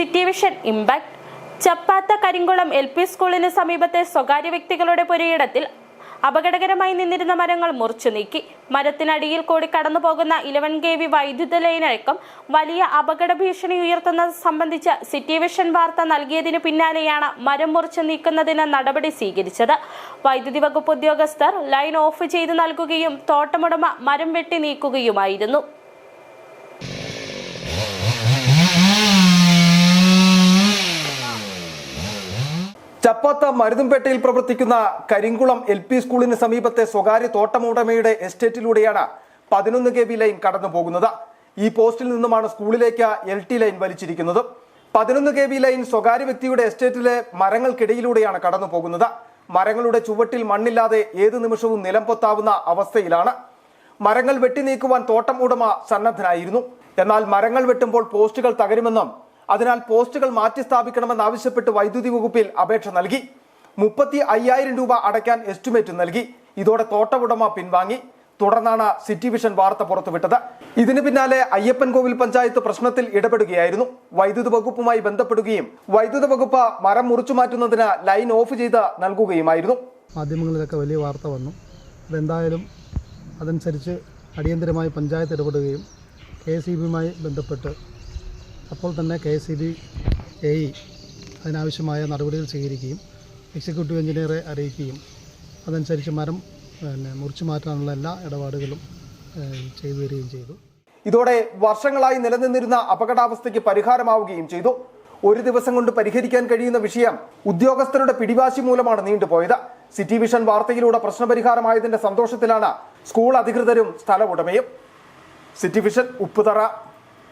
City vision impact. Chappath Karinkulam L P സ്കൂളിന് സമീപത്തെ സ്വകാര്യ വ്യക്തികളുടെ പുരയിടത്തിൽ അപകടകരമായി നിന്നിരുന്ന മരങ്ങൾ മുറിച്ചു നീക്കി. മരത്തിനടിയിൽ കൂടി കടന്നു പോകുന്ന ഇലവൻ കെ വി വൈദ്യുത ലൈനടക്കം വലിയ അപകട ഭീഷണി ഉയർത്തുന്നത് സംബന്ധിച്ച് സിറ്റി വിഷൻ വാർത്ത നൽകിയതിന് പിന്നാലെയാണ് മരം മുറിച്ചു നീക്കുന്നതിന് നടപടി സ്വീകരിച്ചത്. വൈദ്യുതി വകുപ്പ് ഉദ്യോഗസ്ഥർ ലൈൻ ഓഫ് ചെയ്തു നൽകുകയും തോട്ടമുടമ മരം വെട്ടി നീക്കുകയുമായിരുന്നു. ചപ്പാത്ത മരുതുംപേട്ടയിൽ പ്രവർത്തിക്കുന്ന കരിങ്കുളം എൽ പി സ്കൂളിന് സമീപത്തെ സ്വകാര്യ തോട്ടമുടമയുടെ എസ്റ്റേറ്റിലൂടെയാണ് പതിനൊന്ന് കെ ബി ലൈൻ കടന്നു പോകുന്നത് ഈ പോസ്റ്റിൽ നിന്നുമാണ് സ്കൂളിലേക്ക് എൽ ടി ലൈൻ വലിച്ചിരിക്കുന്നത്. പതിനൊന്ന് കെ ബി ലൈൻ സ്വകാര്യ വ്യക്തിയുടെ എസ്റ്റേറ്റിലെ മരങ്ങൾക്കിടയിലൂടെയാണ് കടന്നു പോകുന്നത് മരങ്ങളുടെ ചുവട്ടിൽ മണ്ണില്ലാതെ ഏത് നിമിഷവും നിലം പൊത്താവുന്ന അവസ്ഥയിലാണ്. മരങ്ങൾ വെട്ടി നീക്കുവാൻ തോട്ടം ഉടമ സന്നദ്ധനായിരുന്നു. എന്നാൽ മരങ്ങൾ വെട്ടുമ്പോൾ പോസ്റ്റുകൾ തകരുമെന്നും അതിനാൽ പോസ്റ്റുകൾ മാറ്റി സ്ഥാപിക്കണമെന്ന് സ്ഥാപിക്കണമെന്നാവശ്യപ്പെട്ട് വൈദ്യുതി വകുപ്പിൽ അപേക്ഷ നൽകി. മുപ്പത്തി അയ്യായിരം രൂപ അടയ്ക്കാൻ എസ്റ്റിമേറ്റ് നൽകി. ഇതോടെ തോട്ടമുടമ പിൻവാങ്ങി. തുടർന്നാണ് സിറ്റി വിഷൻ വാർത്ത പുറത്തുവിട്ടത്. ഇതിന് പിന്നാലെ അയ്യപ്പൻ കോവിൽ പഞ്ചായത്ത് പ്രശ്നത്തിൽ ഇടപെടുകയായിരുന്നു. വൈദ്യുതി വകുപ്പുമായി ബന്ധപ്പെടുകയും വൈദ്യുതി വകുപ്പ് മരം മുറിച്ചു മാറ്റുന്നതിന് ലൈൻ ഓഫ് ചെയ്ത് നൽകുകയുമായിരുന്നു. മാധ്യമങ്ങളിലൊക്കെ വലിയ വാർത്ത വന്നു. അതെന്തായാലും അതനുസരിച്ച് അടിയന്തരമായി പഞ്ചായത്ത് ഇടപെടുകയും കെ എസ് ബന്ധപ്പെട്ട് അപ്പോൾ തന്നെ K S E B A E അതിനാവശ്യമായ നടപടികൾ സ്വീകരിക്കുകയും എക്സിക്യൂട്ടീവ് എഞ്ചിനീയറെ അറിയിക്കുകയും അതനുസരിച്ച് മരം പിന്നെ മുറിച്ചു മാറ്റാനുള്ള എല്ലാ ഇടപാടുകളും ചെയ്തു തരികയും ചെയ്തു. ഇതോടെ വർഷങ്ങളായി നിലനിന്നിരുന്ന അപകടാവസ്ഥയ്ക്ക് പരിഹാരമാവുകയും ചെയ്തു. ഒരു ദിവസം കൊണ്ട് പരിഹരിക്കാൻ കഴിയുന്ന വിഷയം ഉദ്യോഗസ്ഥരുടെ പിടിവാശി മൂലമാണ് നീണ്ടുപോയത്. സിറ്റി വിഷൻ വാർത്തയിലൂടെ പ്രശ്നപരിഹാരമായതിന്റെ സന്തോഷത്തിലാണ് സ്കൂൾ അധികൃതരും സ്ഥല ഉടമയും. City vision Upputhara.